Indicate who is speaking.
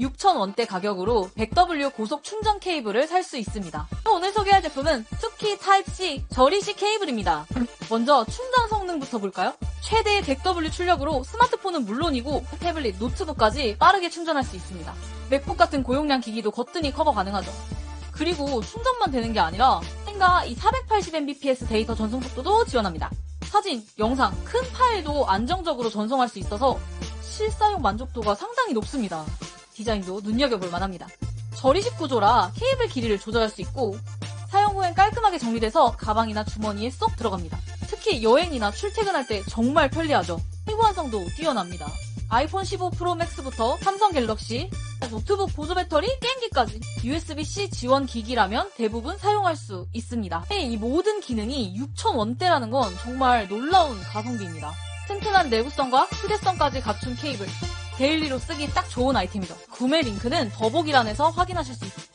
Speaker 1: 6,000원대 가격으로 100W 고속 충전 케이블을 살 수 있습니다. 오늘 소개할 제품은 투키 타입C 저리식 케이블입니다. 먼저 충전 성능부터 볼까요? 최대 100W 출력으로 스마트폰은 물론이고 태블릿, 노트북까지 빠르게 충전할 수 있습니다. 맥북 같은 고용량 기기도 거뜬히 커버 가능하죠. 그리고 충전만 되는 게 아니라 생가 이 480mbps 데이터 전송 속도도 지원합니다. 사진, 영상, 큰 파일도 안정적으로 전송할 수 있어서 실사용 만족도가 상당히 높습니다. 디자인도 눈여겨볼 만합니다. 저리식 구조라 케이블 길이를 조절할 수 있고 사용 후엔 깔끔하게 정리돼서 가방이나 주머니에 쏙 들어갑니다. 특히 여행이나 출퇴근할 때 정말 편리하죠. 해부환성도 뛰어납니다. 아이폰 15 프로 맥스부터 삼성 갤럭시, 노트북 보조 배터리, 게임기까지 USB-C 지원 기기라면 대부분 사용할 수 있습니다. 이 모든 기능이 6,000원대라는 건 정말 놀라운 가성비입니다. 튼튼한 내구성과 휴대성까지 갖춘 케이블. 데일리로 쓰기 딱 좋은 아이템이죠. 구매 링크는 더보기란에서 확인하실 수 있습니다.